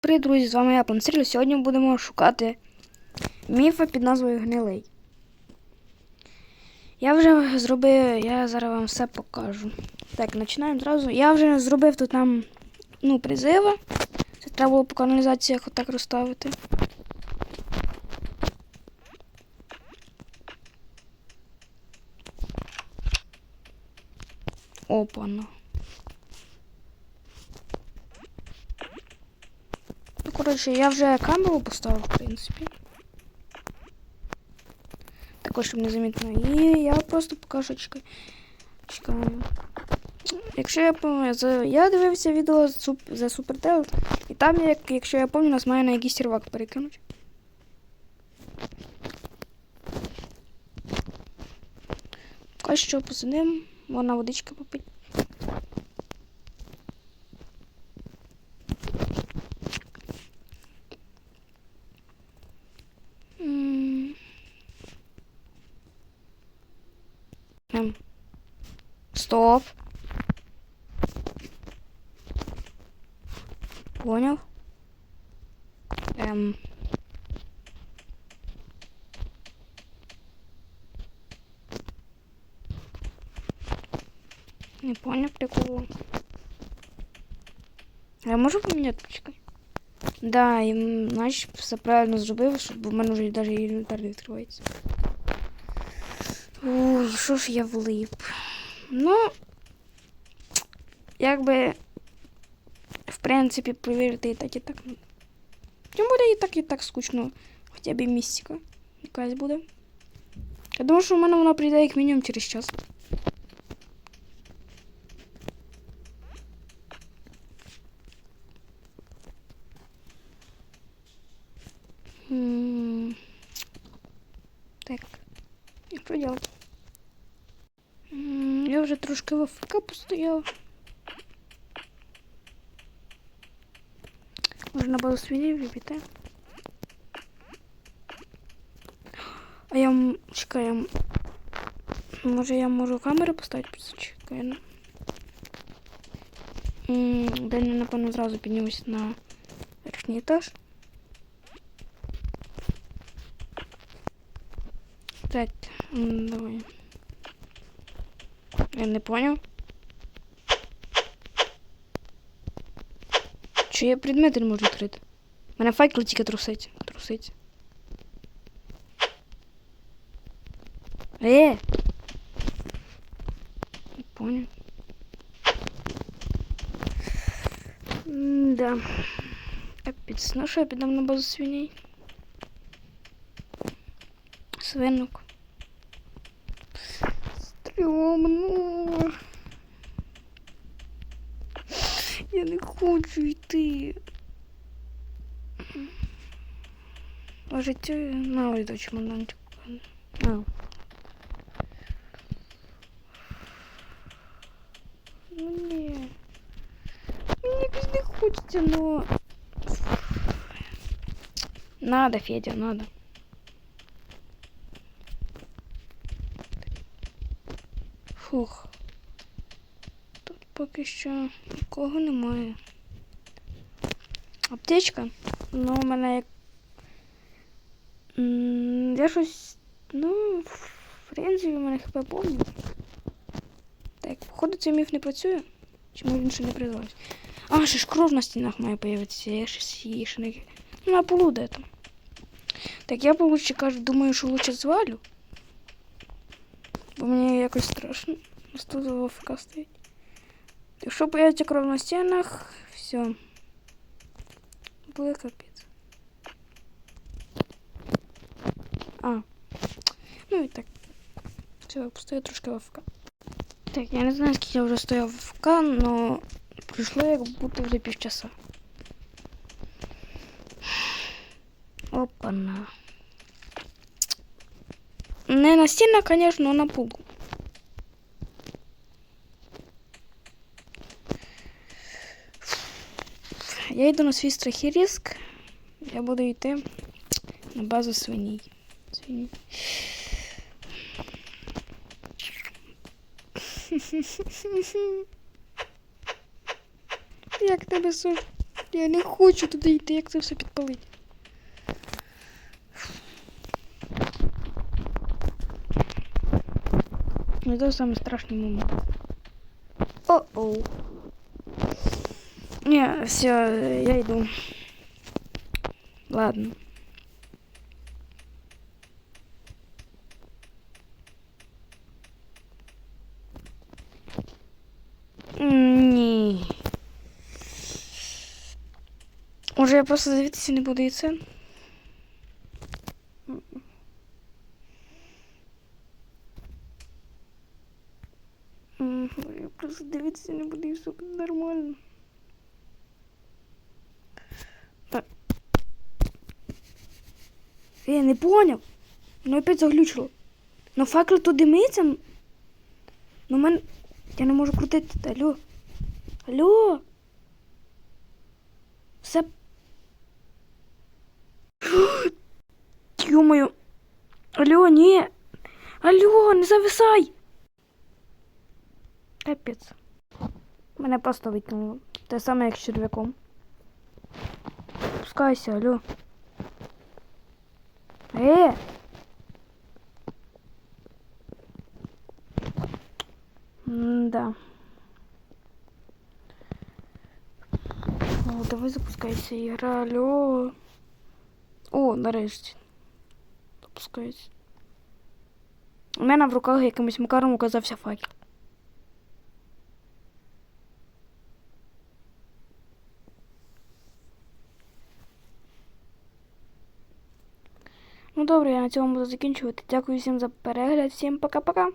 Привіт, друзі, з вами я Панцирю. Сьогодні будемо шукати міфа під назвою Гнилий. Я вже зробив, я зараз вам все покажу. Так, починаємо зразу. Я вже зробив тут нам ну, призиви. Це треба було по каналізаціях отак розставити. Опана. Ну, коротше, я вже камеру поставив, в принципі. Також, щоб не замітно. І я просто покажу. Чекаю. Якщо я пам'ятаю, я дивився відео за Супертел, і там, як, якщо я пам'ятаю, нас має на якийсь сервак перекинуть. Поки що посидим, вона водички попить. Ем. Стоп. Понял. Ем. Не понял прикол. Я можу поміняти почекай? Да, і м, значить все правильно зробив, щоб у мене вже навіть інвентар не відкривається. Ой, що ж я влип? Ну, якби, в принципі, повірити і так, і так. Тим буде і так, і так скучно. Хоча б і містика якась буде. Я думаю, що в мене вона прийде як мінімум через час. що делать? М, Я вже трошки в АФК постояв. Можна було свиней вибити. А я м- чекай, я м- може я можу камеру поставити? Чекай. ну. М, Далі, напевно, зразу піднімусь на верхній етаж. Так, м, давай. Я не понял. Чи я предмети не можу відкрити? У мене факел тільки трусить. Трусить. Е! Не понял. Да. Капець. Ну що, я підам на базу свиней? свинок. стрёмно, Я не хочу йти. По життю мало йду чемоданчик. А. Ну не. Мне пизды хочется, но... Надо, Федя, надо. Фух. Тут поки що нікого немає. Аптечка? Ну, у мене як. Я щось. Ну, в принципі, у мене хп повні. Так, походу цей міф не працює. Чому він ще не призвався? А, ще ж кров на стінах має появитися. Я щось її ще не. Ну, на полу де там. Так, я получше кажу, думаю, що лучше звалю. Бо мені якось страшно. Ось тут АФК стоїть. Якщо появиться кров на стінах, все. Буде капець. А. Ну і так. Все, постою трошки в АФК. Так, я не знаю, скільки я вже стояв в АФК, но пройшло як будто вже півчаса. Опана. Не на стінах, звісно, на полу. Я йду на свій страх і риск. Я буду йти на базу свиней. Свиней. Як тебе суть? Я не хочу туди йти, як це все підпалить. Ну, це самый страшний момент. О-оу. Не, все, я иду. Ладно. Ні. Може я просто дивитися не буду і це? Я просто дивитися не буду і все буде нормально. Так. Я не поняв. Воно опять заглючило. Ну факел то димиться. Ну мен. Я не можу крутити. Алло. Алло. Все. Ё-моё. Алло, ні. Алло, не зависай. Капець. Мене просто викинуло. Те саме, як з черв'яком. Пускайся, алло. Е! Да. О, давай запускайся, ігра, алло. О, нарешті. Запускайся. У мене в руках якимось макаром оказався факел. Добре, я на цьому буду закінчувати. Дякую всім за перегляд. Всім пока-пока.